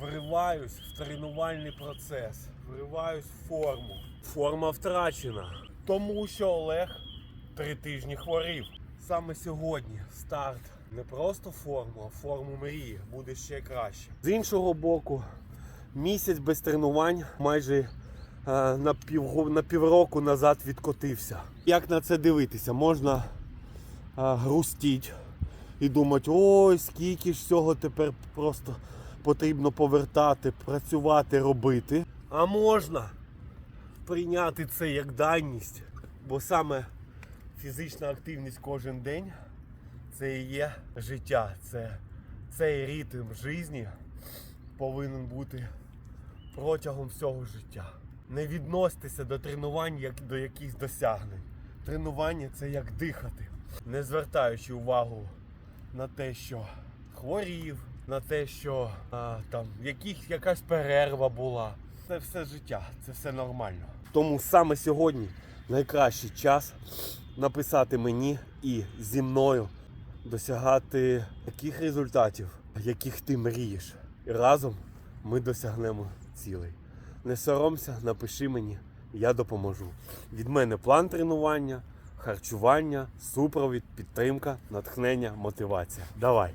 вриваюсь в тренувальний процес, вриваюсь в форму. Форма втрачена. Тому що Олег три тижні хворів. Саме сьогодні старт не просто форму, а форму мрії буде ще краще. З іншого боку, місяць без тренувань майже е, на, пів, на півроку назад відкотився. Як на це дивитися? Можна е, грустіть і думати, ой, скільки ж всього тепер просто потрібно повертати, працювати, робити. А можна прийняти це як даність, бо саме фізична активність кожен день це і є життя. Це, цей ритм житті повинен бути протягом всього життя. Не відносьтеся до тренувань як до якихось досягнень. Тренування це як дихати, не звертаючи увагу на те, що хворів, на те, що а, там яких, якась перерва була. Це все життя, це все нормально. Тому саме сьогодні найкращий час написати мені і зі мною досягати таких результатів, яких ти мрієш. І разом ми досягнемо цілей. Не соромся, напиши мені, я допоможу. Від мене план тренування, харчування, супровід, підтримка, натхнення, мотивація. Давай!